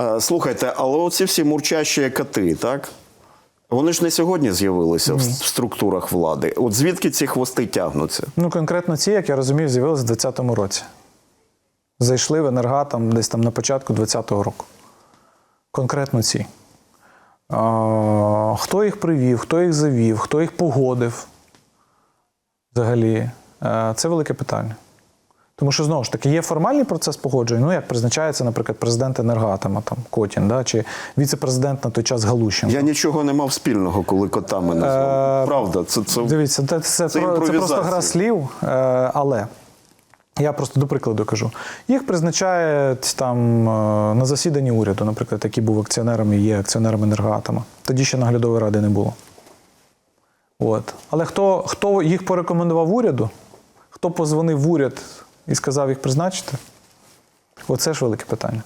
Е, Слухайте, але оці всі мурчащі коти, так? Вони ж не сьогодні з'явилися в структурах влади. От звідки ці хвости тягнуться? Ну, конкретно ці, як я розумію, з'явилися в 2020 році. Зайшли в енергатом десь там на початку 2020 року. Конкретно ці. А, хто їх привів, хто їх завів, хто їх погодив взагалі, е, це велике питання. Тому що знову ж таки є формальний процес погодження, ну як призначається, наприклад, президент енергоатома, там Котін, да, чи віце-президент на той час Галущенко. Я нічого не мав спільного, коли котами назвали. Е, Правда, це, це Дивіться, це, це, це про- це просто гра слів, е, але я просто до прикладу кажу. Їх призначають там е, на засіданні уряду, наприклад, який був акціонером і є акціонером енергоатома. Тоді ще наглядової ради не було. От. Але хто, хто їх порекомендував уряду, хто позвонив в уряд і сказав їх призначити, оце ж велике питання.